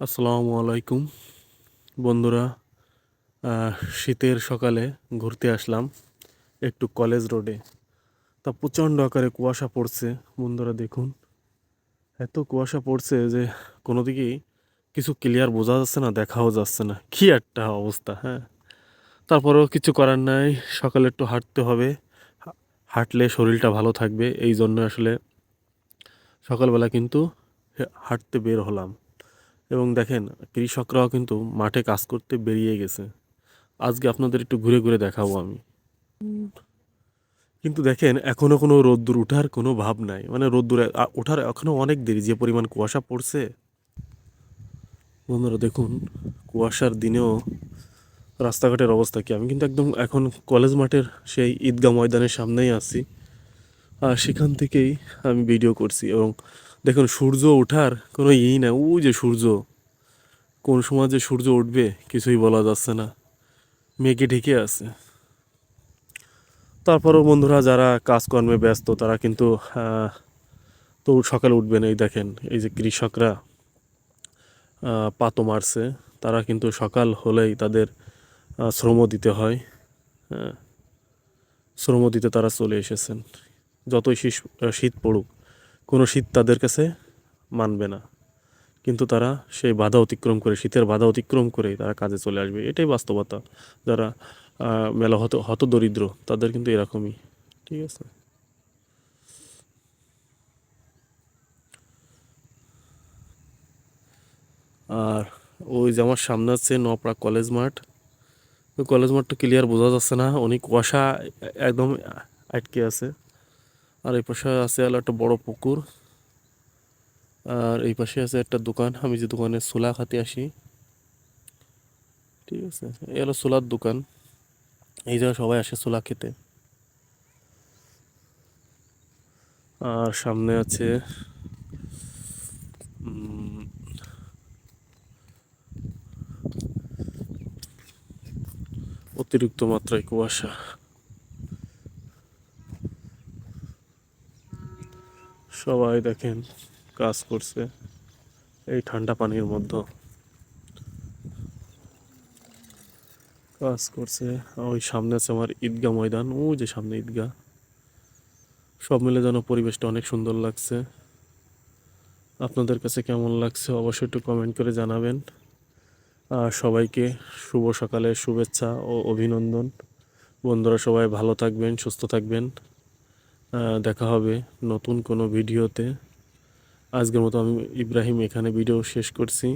আসসালামু আলাইকুম। বন্ধুরা শীতের সকালে ঘুরতে আসলাম একটু কলেজ রোডে। তা প্রচণ্ড আকারে কুয়াশা পড়ছে, বন্ধুরা দেখুন। এত কুয়াশা পড়ছে যে কোনো দিকেই কিছু ক্লিয়ার বোঝা যাচ্ছে না, দেখাও যাচ্ছে না। কি একটা অবস্থা হ্যাঁ? তারপরেও কিছু করার নাই, সকালে একটু হাঁটতে হবে। হাঁটলে শরীরটা ভালো থাকবে, এই জন্য আসলে সকালবেলা কিন্তু হাঁটতে বের হলাম। এবং দেখেন, কৃষকরাও কিন্তু মাঠে কাজ করতে বেরিয়ে গেছে। আজকে আপনাদের একটু ঘুরে ঘুরে দেখাবো আমি। কিন্তু দেখেন, এখনও কোনো রোদ্দুর ওঠার কোনো ভাব নাই। মানে রোদ্দুর ওঠার এখনও অনেক দেরি, যে পরিমাণ কুয়াশা পড়ছে। বন্ধুরা, দেখুন, কুয়াশার দিনেও রাস্তাঘাটের অবস্থা কি? আমি কিন্তু একদম এখন কলেজ মাঠের সেই ঈদগাহ ময়দানের সামনেই আছি। আর সেখান থেকেই আমি ভিডিও করছি এবং দেখুন, সূর্য ওঠার কোনো ই না। ও যে সূর্য, কোন সময় যে সূর্য উঠবে কিছুই বলা যাচ্ছে না। মেঘে ঢেকে আছে। তারপরেও বন্ধুরা, যারা কাজকর্মে ব্যস্ত, তারা কিন্তু তো সকালে উঠবেন। এই দেখেন, এই যে কৃষকরা পাতো মারছে, তারা কিন্তু সকাল হলেই তাদের শ্রম দিতে হয়। হ্যাঁ শ্রম দিতে তারা চলে এসেছেন। যতই শীত পড়ুক। কোনো শীত তাদের কাছে মানবে না। কিন্তু তারা সেই বাধা অতিক্রম করে, শীতের বাধা অতিক্রম করে তারা কাজে চলে আসবে। এটাই বাস্তবতা। যারা মেলা হত হত দরিদ্র, তাদের কিন্তু এরকমই। ঠিক আছে? আর ওই যে আমার সামনে আছে নপড়া কলেজ মাঠ। ওই কলেজ মাঠটা ক্লিয়ার বোঝা যাচ্ছে না। অনেক কুয়াশা একদম আটকে আছে। আর এই পাশে আছে হলো একটা বড় পুকুর। আর এই পাশে আছে একটা দোকান। আমি যে দোকানে সোলা খাতে আসি। ঠিক আছে? এই হলো সোলার দোকান। এই জায়গায় সবাই আসে সোলা খেতে। আর সামনে আছে অতিরিক্ত মাত্রায় কুয়াশা। সবাই দেখেন কাজ করছে এই ঠান্ডা পানির মধ্যে। কাজ করছে। ওই সামনে আছে আমার ঈদগাহ ময়দান। ও যে সামনে ঈদগাহ। সব মিলে যেন পরিবেশটা অনেক সুন্দর লাগছে। আপনাদের কাছে কেমন লাগছে অবশ্যই একটু কমেন্ট করে জানাবেন। আর সবাইকে শুভ সকালের শুভেচ্ছা ও অভিনন্দন। বন্ধুরা সবাই ভালো থাকবেন, সুস্থ থাকবেন। দেখা হবে নতুন কোনো ভিডিওতে। আজকের মতো আমি ইব্রাহিম এখানে ভিডিও শেষ করছি।